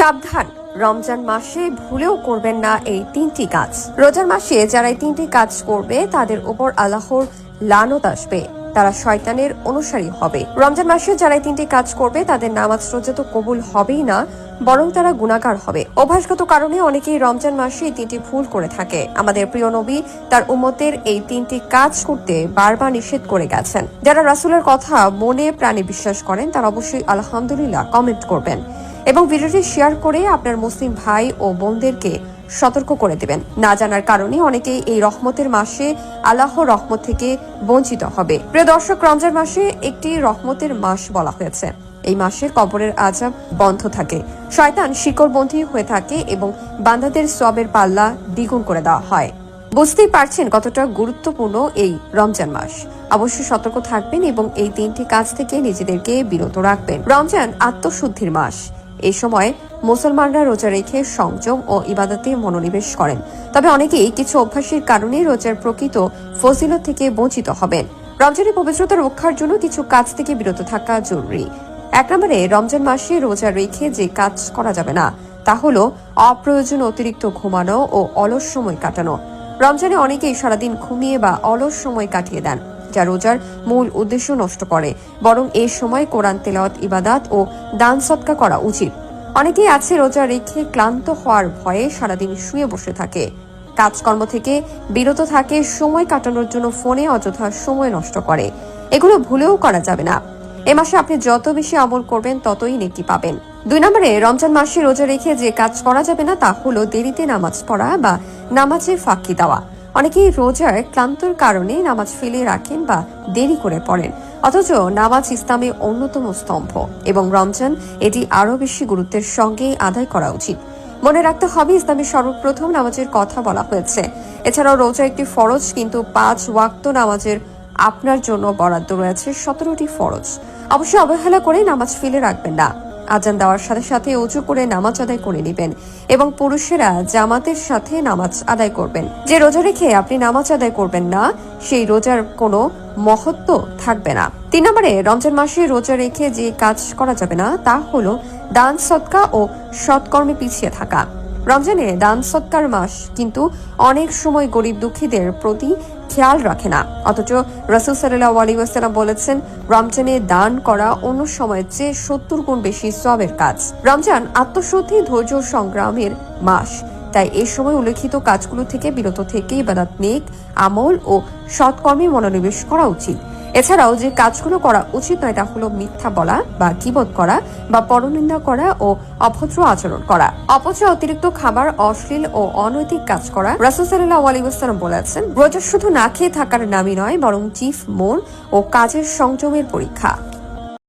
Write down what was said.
সাবধান। রমজান মাসে ভুলেও করবেন না এই তিনটি কাজ। রোজার মাসে যারা এই তিনটি কাজ করবে, তাদের উপর আল্লাহর লানত আসবে। তারা শয়তানের অনুসারী হবে। রমজান মাসে যারা তিনটি কাজ করবে, তাদের নামাজ রোজা তো কবুল হবেই না, বরং তারা গুণাকার হবে। অভ্যাসগত কারণে অনেকেই রমজান মাসে এই তিনটি ভুল করে থাকে। আমাদের প্রিয় নবী তার উম্মতের এই তিনটি কাজ করতে বারবার নিষেধ করে গেছেন। যারা রাসূলের কথা মনে প্রাণে বিশ্বাস করেন, তারা অবশ্যই আলহামদুলিল্লাহ কমেন্ট করবেন। এবং ভিডিওটি শেয়ার করে আপনার মুসলিম ভাই ও বোনদেরকে সতর্ক করে দেবেন। না জানার কারণে অনেকেই এই রহমতের মাসে আল্লাহ রহমত থেকে বঞ্চিত হবে। প্রিয় দর্শক, রমজান মাসে একটি রহমতের মাস বলা হয়েছে। এই মাসে কবরের আজাব বন্ধ থাকে। শয়তান শিকড়বন্ধী হয়ে থাকে এবং বান্দাদের সবের পাল্লা দ্বিগুণ করে দেওয়া হয়। বুঝতেই পারছেন কতটা গুরুত্বপূর্ণ এই রমজান মাস। অবশ্যই সতর্ক থাকবেন এবং এই তিনটি কাজ থেকে নিজেদেরকে বিরত রাখবেন। রমজান আত্মশুদ্ধির মাস। এই সময় মুসলমানরা রোজা রেখে সংযম ও ইবাদতে মনোনিবেশ করেন। তবে অনেকেই কিছু অভ্যাসের কারণে রোজার প্রকৃত ফজিলত থেকে বঞ্চিত হবেন। রমজানের পবিত্রতা রক্ষার জন্য কিছু কাজ থেকে বিরত থাকা জরুরি। এক নম্বরে, রমজান মাসে রোজা রেখে যে কাজ করা যাবে না, তা হল অপ্রয়োজন অতিরিক্ত ঘুমানো ও অলস সময় কাটানো। রমজানে অনেকেই সারাদিন ঘুমিয়ে বা অলস সময় কাটিয়ে দেন। যা রোজার মূল উদ্দেশ্য নষ্ট করে, বরং এ সময় কোরআন তেলাওয়াত, ইবাদাত ও দান সৎকা করা উচিত। অনেকেই আছে রোজা রেখে ক্লান্ত হওয়ার ভয়ে সারাদিন শুয়ে বসে থাকে। কাজকর্ম থেকে বিরত থাকে, সময় কাটানোর জন্য ফোনে অযথা সময় নষ্ট করে। এগুলো ভুলেও করা যাবে না। এ মাসে আপনি যত বেশি আমল করবেন, ততই নেকি পাবেন। দুই নম্বরে, রমজান মাসে রোজা রেখে যে কাজ করা যাবে না, তা হলো দেরিতে নামাজ পড়া বা নামাজে ফাঁকি দেওয়া। অনেকেই রোজার ক্লান্তর কারণে নামাজ ফেলে রাখেন বা দেরি করে পড়েন। অথচ নামাজ ইসলামের অন্যতম স্তম্ভ এবং রমজান এটি আরও বেশি গুরুত্বের সঙ্গে আদায় করা উচিত। মনে রাখতে হবে ইসলামের সর্বপ্রথম নামাজের কথা বলা হয়েছে। এছাড়াও রোজা একটি ফরজ, কিন্তু পাঁচ ওয়াক্ত নামাজের আপনার জন্য বরাদ্দ রয়েছে সতেরোটি ফরজ। অবশ্যই অবহেলা করে নামাজ ফেলে রাখবেন না। আজান দেওয়ার সাথে সাথে উঁচু করে নামাজ আদায় করে নেবেন এবং পুরুষেরা জামাতের সাথে নামাজ আদায় করবেন। যে রোজা রেখে আপনি নামাজ আদায় করবেন না, সেই রোজার কোনো মহত্ব থাকবে না। তিন নম্বরে, রমজান মাসে রোজা রেখে যে কাজ করা যাবে না, তা হলো দান সৎকা ও সৎকর্মে পিছিয়ে থাকা। রমজানে দান সৎকার মাস, কিন্তু অনেক সময় গরিব দুঃখীদের প্রতি খেয়াল রাখে না। অথচ রসুল সাল্লাহ আলী বলেছেন, রমজানে দান করা অন্য সময়ের চেয়ে সত্তর গুণ বেশি সবের কাজ। রমজান আত্মশুদ্ধি, ধৈর্য, সংগ্রামের মাস। তাই এ সময় উল্লেখিত কাজগুলো থেকে বিরত থেকে ইবাদত নেক আমল ও সৎকর্মে মনোনিবেশ করা উচিত। এছাড়াও যে কাজগুলো করা উচিত নয় তা হলো মিথ্যা বলা বা কিবোধ করা বা পরনিন্দা করা ও অভদ্র আচরণ করা। অপচয়, অতিরিক্ত খাবার, অশ্লীল ও অনৈতিক কাজ করা। রাসুল সাল্লাহ আলী ওয়াসাল্লাম বলেছেন রোজা শুধু না খেয়ে থাকার নামই নয়, বরং চিফ, মন ও কাজের সংযমের পরীক্ষা।